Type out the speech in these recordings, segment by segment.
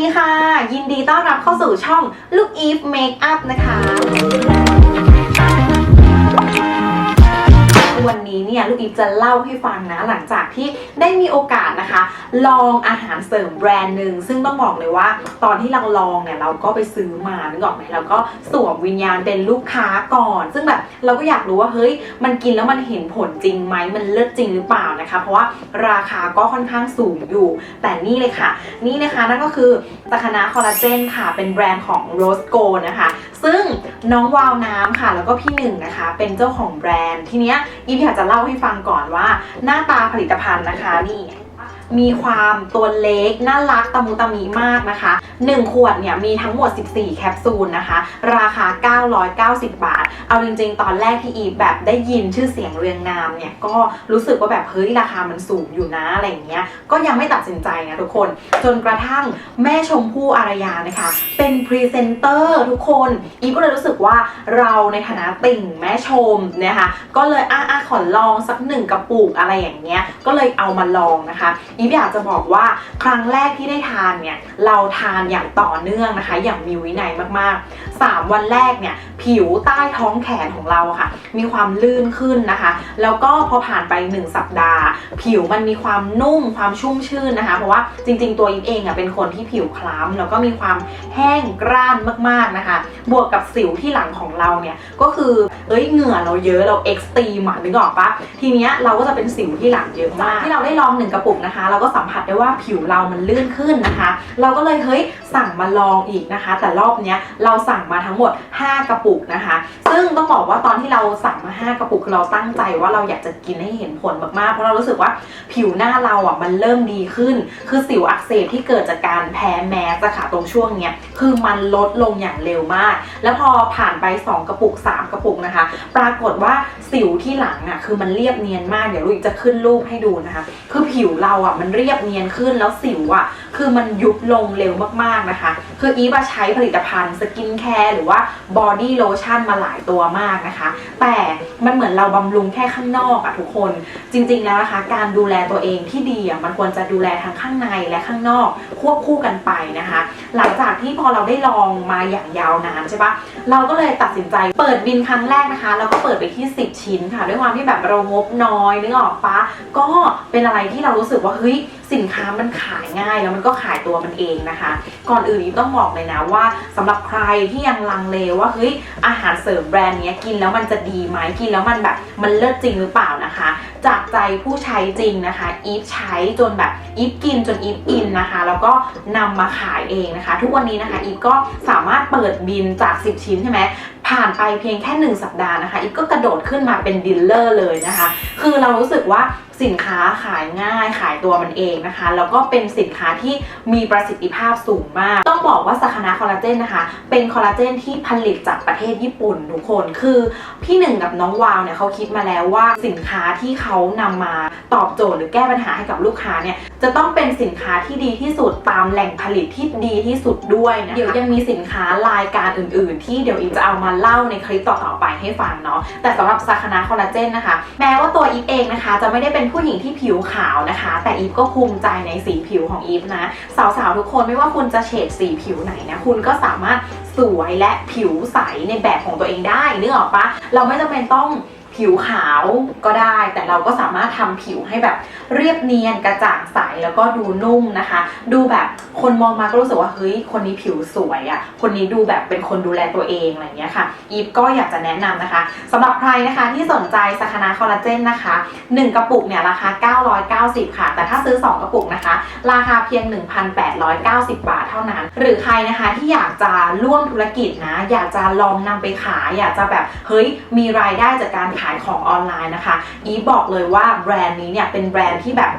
ดีค่ะ ยินดีต้อนรับเข้าสู่ช่องลูกอีฟเมคอัพนะคะ วันนี้เนี่ยลูกอีฟจะเล่าให้ฟังนะ หลังจากที่ได้มีโอกาส นะคะ ลองอาหารเสริมแบรนด์หนึ่งซึ่งต้องบอกเลยว่า ตอนที่เราลองเนี่ยเราก็ไปซื้อมานึกออกไหมแล้วก็สวมวิญญาณเป็นลูกค้าก่อน ซึ่งแบบเราก็อยากรู้ว่าเฮ้ยมันกินแล้วมันเห็นผลจริงไหมมันเลิศจริงหรือเปล่านะคะ เพราะว่าราคาก็ค่อนข้างสูงอยู่ แต่นี่เลยค่ะ นี่นะคะนั่นก็คือตะคนาคอลลาเจนค่ะเป็นแบรนด์ของ Rose Go นะคะ ซึ่งน้องวาวน้ำค่ะ แล้วก็พี่หนึ่งนะคะ เป็นเจ้าของแบรนด์ทีเนี้ยยิมอยากจะเล่าให้ฟังก่อนว่า หน้าตาผลิตภัณฑ์นะคะนี่ มีความตัวเล็กน่ารักตะมุตะมิมากนะคะ 1 ขวดเนี่ยมีทั้งหมด 14 แคปซูลนะคะ ราคา 990 บาท เอาจริงๆ ตอนแรกที่อีแบบได้ยินชื่อเสียงเรียงนามเนี่ย ก็รู้สึกว่าแบบเฮ้ยราคามันสูงอยู่นะอะไรอย่างเงี้ย ก็ยังไม่ตัดสินใจนะทุกคน จนกระทั่งแม่ชมพู่อารยานะคะ เป็นพรีเซนเตอร์ทุกคน อีก็เลยรู้สึกว่าเราในฐานะติ่งแม่ชมนะคะ ก็เลยอะอะขอลองสักหนึ่งกระปุกอะไรอย่างเงี้ย ก็เลยเอามาลองนะคะอีฟอยากจะบอกว่าครั้งแรกที่ได้ทานเนี่ยเราทานอย่างต่อเนื่องนะคะ อย่างมีวินัยมากๆ 3 วันแรกเนี่ยผิวใต้ท้องแขนของเราค่ะ มีความลื่นขึ้นนะคะ แล้วก็พอผ่านไป 1 สัปดาห์ ผิวมันมีความนุ่มความชุ่มชื่นนะคะ เพราะว่าจริง ๆ ตัวอีฟเองอะเป็นคนที่ผิวคล้ำแล้วก็มีความแห้งกร้านมากๆนะคะ บวกกับสิวที่หลังของเราเนี่ยก็คือเอ้ยเหงื่อเราเยอะเราเอ็กซ์ตรีมอะนึกออกปะทีเนี้ยเราก็จะเป็นสิวที่หลังเยอะมากที่เราได้ลองหนึ่งกระปุกนะคะเราก็สัมผัสได้ว่าผิวเรามันลื่นขึ้นนะคะ เราก็เลยเฮ้ยสั่งมาลองอีกนะคะ แต่รอบเนี้ยเราสั่งมาทั้งหมด 5 กระปุกนะคะ ซึ่งต้องบอกว่าตอนที่เราสั่งมา 5 กระปุกคือเราตั้งใจว่าเราอยากจะกินให้เห็นผลมากๆ เพราะเรารู้สึกว่าผิวหน้าเราอะมันเริ่มดีขึ้น คือสิวอักเสบที่เกิดจากการแพ้แมสค่ะตรงช่วงเนี้ยคือมันลดลงอย่างเร็วมาก แล้วพอผ่านไป 2 กระปุก 3 กระปุกนะคะ ปรากฏว่าสิวที่หลังอะคือมันเรียบเนียนมากเดี๋ยวลุยจะขึ้นรูปให้ดูนะคะ คือผิวเราอะมันเรียบเนียนขึ้นแล้วสิวอะคือมันยุบลงเร็วมากๆนะคะ คืออีฟใช้ผลิตภัณฑ์สกินแคร์หรือว่าบอดี้โลชั่นมาหลายตัวมากนะคะ แต่มันเหมือนเราบำรุงแค่ข้างนอกอะทุกคน จริงๆแล้วนะคะ การดูแลตัวเองที่ดีอะมันควรจะดูแลทั้งข้างในและข้างนอกควบคู่กันไปนะคะ หลังจากที่พอเราได้ลองมาอย่างยาวนานใช่ปะเราก็เลยตัดสินใจเปิดบินครั้งแรกนะคะแล้วก็เปิดไปที่ 10 ชิ้นค่ะ ด้วยความที่แบบเรางบน้อยนึกออกปะก็เป็นอะไรที่เรารู้สึกว่าเฮ้ยสินค้ามันขายง่ายแล้วมันก็ขายตัวมันเองนะคะ ก่อนอื่นอีฟต้องบอกเลยนะว่าสำหรับใครที่ยังลังเลว่าเฮ้ยอาหารเสริมแบรนด์นี้กินแล้วมันจะดีไหมกินแล้วมันแบบมันเลิศจริงหรือเปล่านะคะ จากใจผู้ใช้จริงนะคะอีฟใช้จนแบบอีฟกินจนอีฟอินนะคะ แล้วก็นำมาขายเองนะคะ ทุกวันนี้นะคะอีฟก็สามารถเปิดบินจาก 10 ชิ้นใช่ไหม ผ่านไปเพียงแค่ 1 สัปดาห์นะคะอีฟก็กระโดดขึ้นมาเป็นดีลเลอร์เลยนะคะ คือเรารู้สึกว่าสินค้าขายง่ายขายตัวมันเองนะคะ แล้วก็เป็นสินค้าที่มีประสิทธิภาพสูงมาก ต้องบอกว่าสคานาคอลลาเจนนะคะ เป็นคอลลาเจนที่ผลิตจากประเทศญี่ปุ่นทุกคน คือพี่หนึ่งกับน้องวาวเนี่ยเขาคิดมาแล้วว่าสินค้าที่เขานำมาตอบโจทย์หรือแก้ปัญหาให้กับลูกค้าเนี่ยจะต้องเป็นสินค้าที่ดีที่สุดตามแหล่งผลิตที่ดีที่สุดด้วยนะะเดี๋ยวยังมีสินค้ารายการอื่น ๆ ที่เดี๋ยวอีฟจะเอามาเล่าในคลิปต่อๆไปให้ฟังเนาะแต่สำหรับซาคานาคอลลาเจนนะคะ แม้ว่าตัวอีฟเองนะคะ จะไม่ได้เป็นผู้หญิงที่ผิวขาวนะคะ แต่อีฟก็ภูมิใจในสีผิวของอีฟนะสาวๆทุกคนไม่ว่าคุณจะเฉดสีผิวไหนนะคุณก็สามารถสวยและผิวใสในแบบของตัวเองได้นึกออกปะเราไม่จำเป็นต้อง ผิวขาวก็ได้ แต่เราก็สามารถทำผิวให้แบบเรียบเนียนกระจ่างใสแล้วก็ดูนุ่มนะคะ ดูแบบคนมองมาก็รู้สึกว่าเฮ้ยคนนี้ผิวสวยอะ่ะคนนี้ดูแบบเป็นคนดูแลตัวเองอะไรเงี้ยค่ะอีฟก็อยากจะแนะนำนะคะสำหรับใครนะคะที่สนใจสคานาคอลลาเจนนะคะ 1 กระปุกเนี่ยราคา 990 ค่ะ แต่ถ้าซื้อ 2 กระปุกนะคะ ราคาเพียง 1,890 บาทเท่านั้น หรือใครนะคะที่อยากจะร่วมธุรกิจนะ อยากจะลองนำไปขาย อยากจะแบบเฮ้ยมีรายได้จากการขายของออนไลน์นะคะ อีบอกเลยว่าแบรนด์นี้เนี่ยเป็นแบรนด์ที่แบบ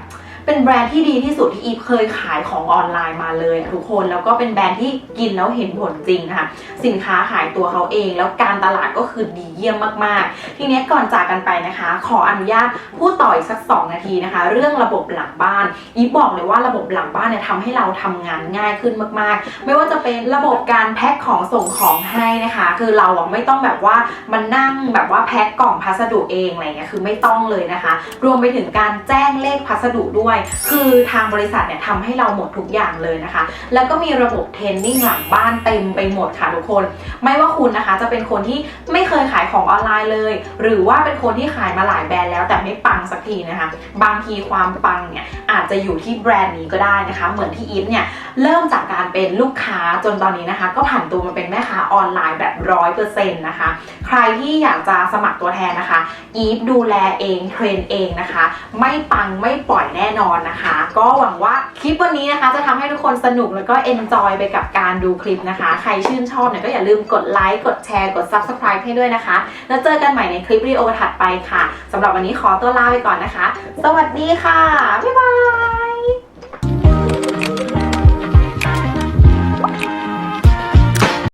เป็นแบรนด์ที่ดีที่สุดที่อีฟเคยขายของออนไลน์มาเลยทุกคนแล้วก็เป็นแบรนด์ที่กินแล้วเห็นผลจริงนะคะสินค้าขายตัวเขาเอง แล้วการตลาดก็คือดีเยี่ยมมากๆ ทีเนี้ยก่อนจากกันไปนะคะ ขออนุญาตพูดต่ออีกสัก 2 นาทีนะคะ เรื่องระบบหลังบ้านอีฟบอกเลยว่าระบบหลังบ้านเนี่ยทำให้เราทำงานง่ายขึ้นมาก ๆ ไม่ว่าจะเป็นระบบการแพ็คของส่งของให้นะคะ คือเราไม่ต้องแบบว่ามันนั่งแบบว่าแพ็คกล่องพัสดุเองอะไรเงี้ยคือไม่ต้องเลยนะคะ รวมไปถึงการแจ้งเลขพัสดุด้วยด้วย คือทางบริษัทเนี่ยทำให้เราหมดทุกอย่างเลยนะคะ แล้วก็มีระบบเทรนนิ่งหลังบ้านเต็มไปหมดค่ะทุกคน ไม่ว่าคุณนะคะจะเป็นคนที่ไม่เคยขายของออนไลน์เลย หรือว่าเป็นคนที่ขายมาหลายแบรนด์แล้วแต่ไม่ปังสักทีนะคะ บางทีความปังเนี่ยอาจจะอยู่ที่แบรนด์นี้ก็ได้นะคะ เหมือนที่อีฟเนี่ยเริ่มจากการเป็นลูกค้าจนตอนนี้นะคะ ก็ผ่านตัวมาเป็นแม่ค้าออนไลน์แบบร้อยเปอร์เซ็นต์นะคะ ใครที่อยากจะสมัครตัวแทนนะคะ อีฟดูแลเองเทรนเองนะคะ ไม่ปังไม่ปล่อยแน่นอนนะคะ ก็หวังว่าคลิปวันนี้นะคะ จะทำให้ทุกคนสนุกแล้วก็เอนจอยไปกับการดูคลิปนะคะ ใครชื่นชอบเนี่ยก็อย่าลืมกดไลค์กดแชร์กด subscribe ให้ด้วยนะคะ แล้วเจอกันใหม่ในคลิปวิดีโอถัดไปค่ะสำหรับวันนี้ขอตัวลาไปก่อนนะคะ สวัสดีค่ะ บ๊ายบาย